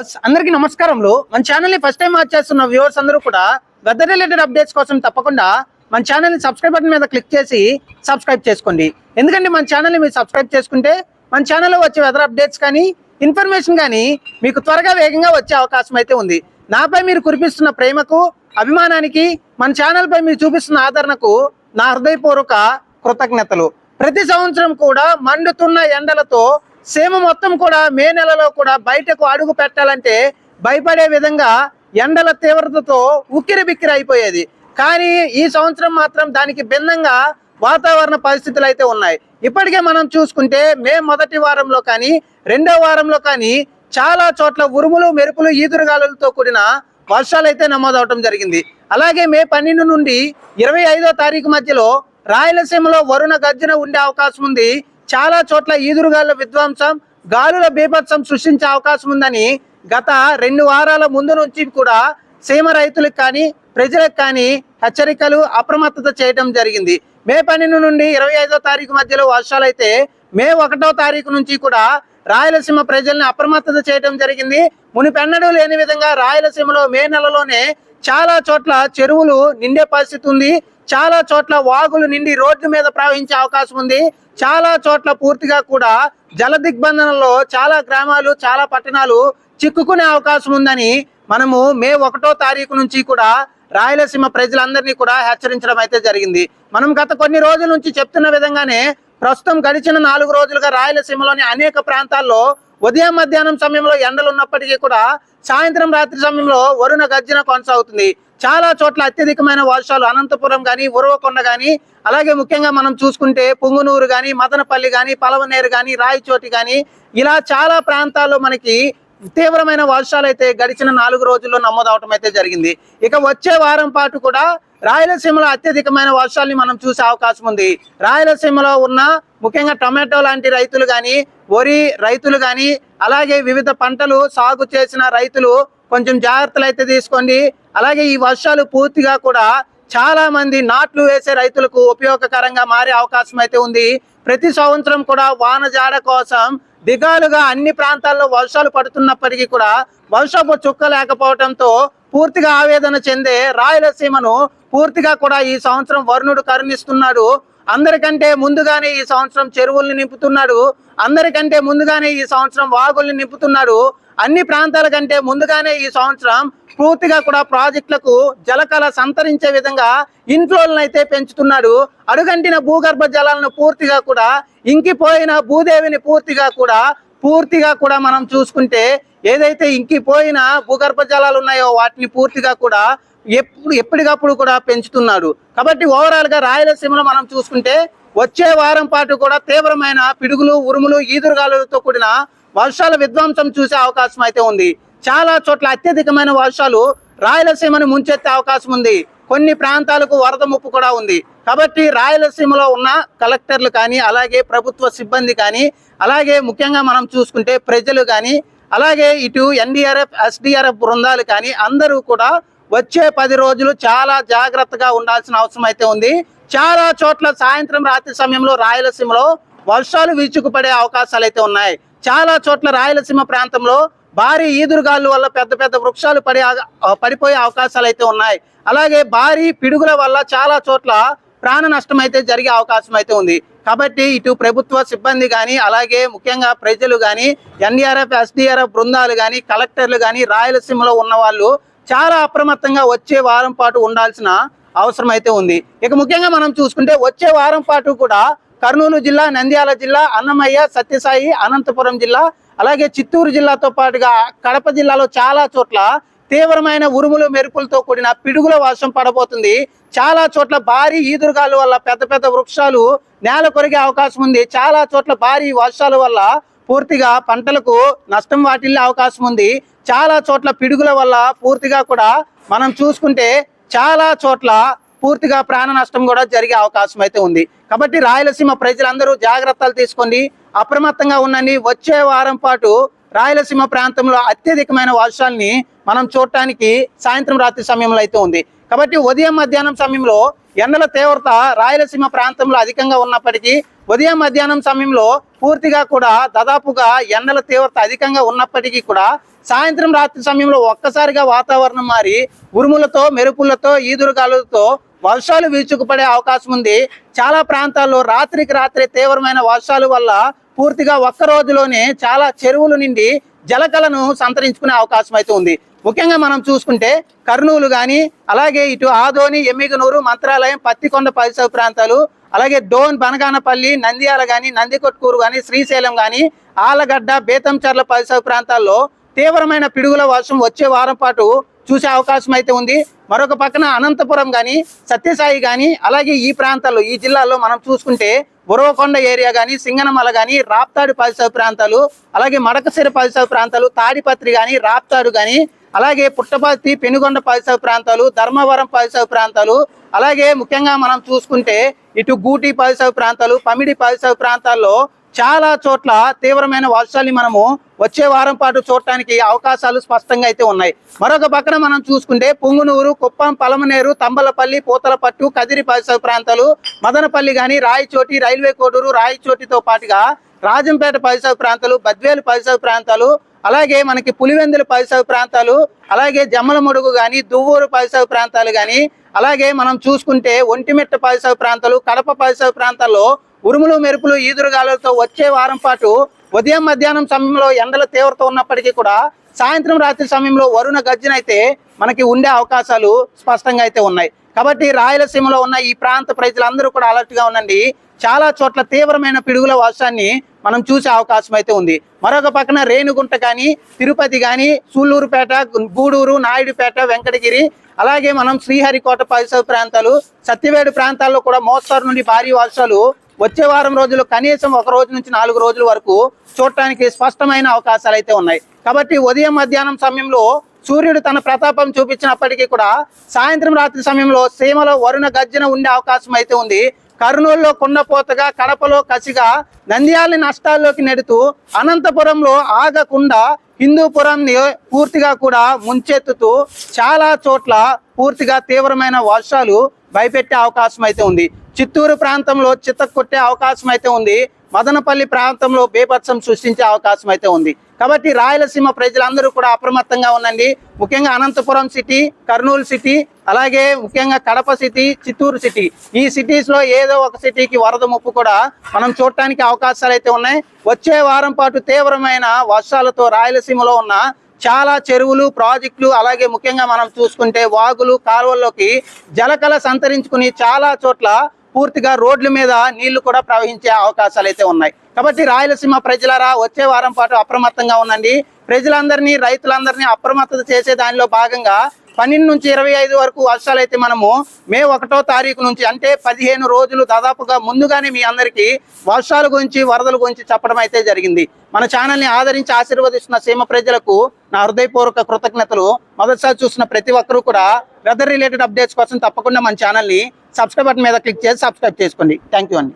అందరికీ నమస్కారంలో మన ఛానల్ని ఫస్ట్ టైం వాచ్ చేస్తున్న వ్యూవర్స్ అందరూ కూడా వెదర్ రిలేటెడ్ అప్డేట్స్ కోసం తప్పకుండా మన ఛానల్ని సబ్స్క్రైబ్ బటన్ మీద క్లిక్ చేసి సబ్స్క్రైబ్ చేసుకోండి. ఎందుకంటే మన ఛానల్ని మీరు సబ్స్క్రైబ్ చేసుకుంటే మన ఛానల్లో వచ్చే వెదర్ అప్డేట్స్ కానీ ఇన్ఫర్మేషన్ కానీ మీకు త్వరగా వేగంగా వచ్చే అవకాశం అయితే ఉంది. నాపై మీరు కురిపిస్తున్న ప్రేమకు అభిమానానికి మన ఛానల్ పై మీరు చూపిస్తున్న ఆదరణకు నా హృదయపూర్వక కృతజ్ఞతలు. ప్రతి సంవత్సరం కూడా మండుతున్న ఎండలతో సీమ మొత్తం కూడా మే నెలలో కూడా బయటకు అడుగు పెట్టాలంటే భయపడే విధంగా ఎండల తీవ్రతతో ఉక్కిరి బిక్కిరి అయిపోయేది. కానీ ఈ సంవత్సరం మాత్రం దానికి భిన్నంగా వాతావరణ పరిస్థితులు అయితే ఉన్నాయి. ఇప్పటికే మనం చూసుకుంటే మే మొదటి వారంలో కానీ రెండో వారంలో కానీ చాలా చోట్ల ఉరుములు మెరుపులు ఈదురుగాలులతో కూడిన వర్షాలు అయితే నమోదవటం జరిగింది. అలాగే మే పన్నెండు నుండి ఇరవై ఐదో తారీఖు మధ్యలో రాయలసీమలో వరుణ గర్జన ఉండే అవకాశం ఉంది. చాలా చోట్ల ఈదురుగాల విధ్వంసం గాలుల బీభత్సం సృష్టించే అవకాశం ఉందని గత రెండు వారాల ముందు నుంచి కూడా సీమ రైతులకు కానీ ప్రజలకు కానీ హెచ్చరికలు అప్రమత్తత చేయడం జరిగింది. మే పన్నెండు నుండి ఇరవై ఐదో తారీఖు మధ్యలో వర్షాలు అయితే మే ఒకటో తారీఖు నుంచి కూడా రాయలసీమ ప్రజల్ని అప్రమత్తత చేయడం జరిగింది. మునిపెన్నడూ లేని విధంగా రాయలసీమలో మే నెలలోనే చాలా చోట్ల చెరువులు నిండే పరిస్థితి ఉంది. చాలా చోట్ల వాగులు నిండి రోడ్ల మీద ప్రవహించే అవకాశం ఉంది. చాలా చోట్ల పూర్తిగా కూడా జల దిగ్బంధనంలో చాలా గ్రామాలు చాలా పట్టణాలు చిక్కుకునే అవకాశం ఉందని మనము మే ఒకటో తారీఖు నుంచి కూడా రాయలసీమ ప్రజలందరినీ కూడా హెచ్చరించడం అయితే జరిగింది. మనం గత కొన్ని రోజుల నుంచి చెప్తున్న విధంగానే ప్రస్తుతం గడిచిన నాలుగు రోజులుగా రాయలసీమలోని అనేక ప్రాంతాల్లో ఉదయం మధ్యాహ్నం సమయంలో ఎండలు ఉన్నప్పటికీ కూడా సాయంత్రం రాత్రి సమయంలో వరుణ గర్జన కొనసాగుతుంది. చాలా చోట్ల అత్యధికమైన వర్షాలు అనంతపురం కానీ ఉరవకొండ కానీ అలాగే ముఖ్యంగా మనం చూసుకుంటే పుంగునూరు కానీ మదనపల్లి కానీ పలవనేరు కానీ రాయచోటి కానీ ఇలా చాలా ప్రాంతాల్లో మనకి తీవ్రమైన వర్షాలు అయితే గడిచిన నాలుగు రోజుల్లో నమోదవటం అయితే జరిగింది. ఇక వచ్చే వారం పాటు కూడా రాయలసీమలో అత్యధికమైన వర్షాలని మనం చూసే అవకాశం ఉంది. రాయలసీమలో ఉన్న ముఖ్యంగా టమాటో లాంటి రైతులు కానీ వరి రైతులు కానీ అలాగే వివిధ పంటలు సాగు చేసిన రైతులు కొంచెం జాగ్రత్తలు అయితే తీసుకోండి. అలాగే ఈ వర్షాలు పూర్తిగా కూడా చాలా మంది నాట్లు వేసే రైతులకు ఉపయోగకరంగా మారే అవకాశం అయితే ఉంది. ప్రతి సంవత్సరం కూడా వాన జాడ కోసం దిగాలుగా అన్ని ప్రాంతాల్లో వర్షాలు పడుతున్నప్పటికీ కూడా వర్షపు చుక్క లేకపోవడంతో పూర్తిగా ఆవేదన చెందే రాయలసీమను పూర్తిగా కూడా ఈ సంవత్సరం వరుణుడు కరుణిస్తున్నాడు. అందరికంటే ముందుగానే ఈ సంవత్సరం చెరువుల్ని నింపుతున్నాడు. అందరికంటే ముందుగానే ఈ సంవత్సరం వాగుల్ని నింపుతున్నాడు. అన్ని ప్రాంతాల కంటే ముందుగానే ఈ సంవత్సరం పూర్తిగా కూడా ప్రాజెక్టులకు జలకళ సంతరించే విధంగా ఇన్ఫ్లోలను అయితే పెంచుతున్నాడు. అడుగంటిన భూగర్భ జలాలను పూర్తిగా కూడా ఇంకిపోయిన భూదేవిని పూర్తిగా కూడా పూర్తిగా కూడా మనం చూసుకుంటే ఏదైతే ఇంకిపోయిన భూగర్భ జలాలు ఉన్నాయో వాటిని పూర్తిగా కూడా ఎప్పుడు ఎప్పటికప్పుడు కూడా పెంచుతున్నాడు. కాబట్టి ఓవరాల్గా రాయలసీమలో మనం చూసుకుంటే వచ్చే వారం పాటు కూడా తీవ్రమైన పిడుగులు ఉరుములు ఈదురుగాలులతో కూడిన వర్షాల విధ్వంసం చూసే అవకాశం అయితే ఉంది. చాలా చోట్ల అత్యధికమైన వర్షాలు రాయలసీమను ముంచెత్తే అవకాశం ఉంది. కొన్ని ప్రాంతాలకు వరద ముప్పు కూడా ఉంది. కాబట్టి రాయలసీమలో ఉన్న కలెక్టర్లు కానీ అలాగే ప్రభుత్వ సిబ్బంది కానీ అలాగే ముఖ్యంగా మనం చూసుకుంటే ప్రజలు కానీ అలాగే ఇటు ఎన్డీఆర్ఎఫ్ ఎస్డిఆర్ఎఫ్ బృందాలు కానీ అందరూ కూడా వచ్చే పది రోజులు చాలా జాగ్రత్తగా ఉండాల్సిన అవసరం అయితే ఉంది. చాలా చోట్ల సాయంత్రం రాత్రి సమయంలో రాయలసీమలో వర్షాలు వీచుకుపడే అవకాశాలు అయితే ఉన్నాయి. చాలా చోట్ల రాయలసీమ ప్రాంతంలో భారీ ఈదురుగాలు వల్ల పెద్ద పెద్ద వృక్షాలు పడే పడిపోయే అవకాశాలు అయితే ఉన్నాయి. అలాగే భారీ పిడుగుల వల్ల చాలా చోట్ల ప్రాణ నష్టం అయితే జరిగే అవకాశం అయితే ఉంది. కాబట్టి ఇటు ప్రభుత్వ సిబ్బంది కానీ అలాగే ముఖ్యంగా ప్రజలు కానీ ఎన్డీఆర్ఎఫ్ ఎస్డీఆర్ఎఫ్ బృందాలు కానీ కలెక్టర్లు కానీ రాయలసీమలో ఉన్న వాళ్ళు చాలా అప్రమత్తంగా వచ్చే వారం పాటు ఉండాల్సిన అవసరం అయితే ఉంది. ఇక ముఖ్యంగా మనం చూసుకుంటే వచ్చే వారం పాటు కూడా కర్నూలు జిల్లా నంద్యాల జిల్లా అన్నమయ్య సత్యసాయి అనంతపురం జిల్లా అలాగే చిత్తూరు జిల్లాతో పాటుగా కడప జిల్లాలో చాలా చోట్ల తీవ్రమైన ఉరుములు మెరుపులతో కూడిన పిడుగుల వర్షం పడబోతుంది. చాలా చోట్ల భారీ ఈదురుగాలు వల్ల పెద్ద పెద్ద వృక్షాలు నేల కొరిగే అవకాశం ఉంది. చాలా చోట్ల భారీ వర్షాల వల్ల పూర్తిగా పంటలకు నష్టం వాటిల్లే అవకాశం ఉంది. చాలా చోట్ల పిడుగుల వల్ల పూర్తిగా కూడా మనం చూసుకుంటే చాలా చోట్ల పూర్తిగా ప్రాణ నష్టం కూడా జరిగే అవకాశం అయితే ఉంది. కాబట్టి రాయలసీమ ప్రజలందరూ జాగ్రత్తలు తీసుకోండి. అప్రమత్తంగా ఉండండి. వచ్చే వారం పాటు రాయలసీమ ప్రాంతంలో అత్యధికమైన వర్షాల్ని మనం చూడటానికి సాయంత్రం రాత్రి సమయంలో అయితే ఉంది. కాబట్టి ఉదయం మధ్యాహ్నం సమయంలో ఎండల తీవ్రత రాయలసీమ ప్రాంతంలో అధికంగా ఉన్నప్పటికీ ఉదయం మధ్యాహ్నం సమయంలో పూర్తిగా కూడా దాదాపుగా ఎండల తీవ్రత అధికంగా ఉన్నప్పటికీ కూడా సాయంత్రం రాత్రి సమయంలో ఒక్కసారిగా వాతావరణం మారి ఉరుములతో మెరుపులతో ఈదురుగాలులతో వర్షాలు వీచుకుపడే అవకాశం ఉంది. చాలా ప్రాంతాల్లో రాత్రికి రాత్రి తీవ్రమైన వర్షాల వల్ల పూర్తిగా ఒక్క రోజులోనే చాలా చెరువులు నిండి జలకలను సంతరించుకునే అవకాశం అయితే ఉంది. ముఖ్యంగా మనం చూసుకుంటే కర్నూలు కానీ అలాగే ఇటు ఆదోని ఎమ్మిగనూరు మంత్రాలయం పత్తికొండ పరిసర ప్రాంతాలు అలాగే డోన్ బనగానపల్లి నంద్యాల కానీ నందికొట్కూరు కానీ శ్రీశైలం కానీ ఆలగడ్డ బేతంచర్ల పరిసర ప్రాంతాల్లో తీవ్రమైన పిడుగుల వర్షం వచ్చే వారం పాటు చూసే అవకాశం అయితే ఉంది. మరొక పక్కన అనంతపురం కానీ సత్యసాయి కానీ అలాగే ఈ ప్రాంతాల్లో ఈ జిల్లాలో మనం చూసుకుంటే బురవకొండ ఏరియా కానీ సింగనమల కానీ రాప్తాడు పరిసర ప్రాంతాలు అలాగే మడకసిర పరిసర ప్రాంతాలు తాడిపత్రి కానీ రాప్తాడు కానీ అలాగే పుట్టపర్తి పెనుగొండ పరిసర ప్రాంతాలు ధర్మవరం పరిసర ప్రాంతాలు అలాగే ముఖ్యంగా మనం చూసుకుంటే ఇటు గూటి పరిసర ప్రాంతాలు పమిడి పరిసర ప్రాంతాల్లో చాలా చోట్ల తీవ్రమైన వర్షాలు మనము వచ్చే వారం పాటు చూడటానికి అవకాశాలు స్పష్టంగా అయితే ఉన్నాయి. మరొక పక్కన మనం చూసుకుంటే పుంగునూరు కుప్పం పలమనేరు తంబలపల్లి పూతలపట్టు కదిరి పరిసర ప్రాంతాలు మదనపల్లి కానీ రాయచోటి రైల్వే కోడూరు రాయచోటితో పాటుగా రాజంపేట పరిసర ప్రాంతాలు బద్వేలు పరిసర ప్రాంతాలు అలాగే మనకి పులివెందుల పరిసర ప్రాంతాలు అలాగే జమ్మలమడుగు కానీ దువ్వూరు పరిసర ప్రాంతాలు కానీ అలాగే మనం చూసుకుంటే ఒంటిమిట్ట పరిసర ప్రాంతాలు కడప పరిసర ప్రాంతాల్లో ఉరుములు మెరుపులు ఈదురుగాలులతో వచ్చే వారం పాటు ఉదయం మధ్యాహ్నం సమయంలో ఎండల తీవ్రత ఉన్నప్పటికీ కూడా సాయంత్రం రాత్రి సమయంలో వరుణ గర్జన అయితే మనకి ఉండే అవకాశాలు స్పష్టంగా అయితే ఉన్నాయి. కాబట్టి రాయలసీమలో ఉన్న ఈ ప్రాంత ప్రజలందరూ కూడా అలర్ట్గా ఉండండి. చాలా చోట్ల తీవ్రమైన పిడుగుల వర్షాన్ని మనం చూసే అవకాశం అయితే ఉంది. మరొక పక్కన రేణుగుంట కానీ తిరుపతి కానీ సూళ్ళూరుపేట గూడూరు నాయుడుపేట వెంకటగిరి అలాగే మనం శ్రీహరికోట పరిసర ప్రాంతాలు సత్యవేడు ప్రాంతాల్లో కూడా మోస్తారు నుండి భారీ వర్షాలు వచ్చే వారం రోజులు కనీసం ఒక రోజు నుంచి నాలుగు రోజుల వరకు చూడటానికి స్పష్టమైన అవకాశాలు అయితే ఉన్నాయి. కాబట్టి ఉదయం మధ్యాహ్నం సమయంలో సూర్యుడు తన ప్రతాపం చూపించినప్పటికీ కూడా సాయంత్రం రాత్రి సమయంలో సీమలో వరుణ గర్జన ఉండే అవకాశం అయితే ఉంది. కర్నూలులో కుండపోతగా కడపలో కసిగా నంద్యాలని నష్టాల్లోకి నెడుతూ అనంతపురంలో ఆగకుండా హిందూపురాన్ని పూర్తిగా కూడా ముంచెత్తుతూ చాలా చోట్ల పూర్తిగా తీవ్రమైన వర్షాలు భయపెట్టే అవకాశం అయితే ఉంది. చిత్తూరు ప్రాంతంలో చిత్త కొట్టే అవకాశం అయితే ఉంది. మదనపల్లి ప్రాంతంలో బేపత్సం సృష్టించే అవకాశం అయితే ఉంది. కాబట్టి రాయలసీమ ప్రజలందరూ కూడా అప్రమత్తంగా ఉండండి. ముఖ్యంగా అనంతపురం సిటీ కర్నూలు సిటీ అలాగే ముఖ్యంగా కడప సిటీ చిత్తూరు సిటీ. ఈ సిటీస్లో ఏదో ఒక సిటీకి వరద ముప్పు కూడా మనం చూడటానికి అవకాశాలు అయితే ఉన్నాయి. వచ్చే వారం పాటు తీవ్రమైన వర్షాలతో రాయలసీమలో ఉన్న చాలా చెరువులు ప్రాజెక్టులు అలాగే ముఖ్యంగా మనం చూసుకుంటే వాగులు కాలువల్లోకి జలకళ సంతరించుకుని చాలా చోట్ల పూర్తిగా రోడ్ల మీద నీళ్ళు కూడా ప్రవహించే అవకాశాలు అయితే ఉన్నాయి. కాబట్టి రాయలసీమ ప్రజలారా వచ్చే వారం పాటు అప్రమత్తంగా ఉండండి. ప్రజలందరినీ రైతులందరినీ అప్రమత్తత చేసే దానిలో భాగంగా పన్నెండు నుంచి ఇరవై ఐదు వరకు వర్షాలు అయితే మనము మే ఒకటో తారీఖు నుంచి అంటే పదిహేను రోజులు దాదాపుగా ముందుగానే మీ అందరికీ వర్షాల గురించి వరదల గురించి చెప్పడం అయితే జరిగింది. మన ఛానల్ని ఆదరించి ఆశీర్వదిస్తున్న సీమ ప్రజలకు నా హృదయపూర్వక కృతజ్ఞతలు. మొదటిసారి చూసిన ప్రతి ఒక్కరూ కూడా వెదర్ రిలేటెడ్ అప్డేట్స్ కోసం తప్పకుండా మన ఛానల్ని సబ్స్క్రైబ్ బటన్ మీద క్లిక్ చేసి సబ్స్క్రైబ్ చేసుకోండి. థ్యాంక్ యూ అండి.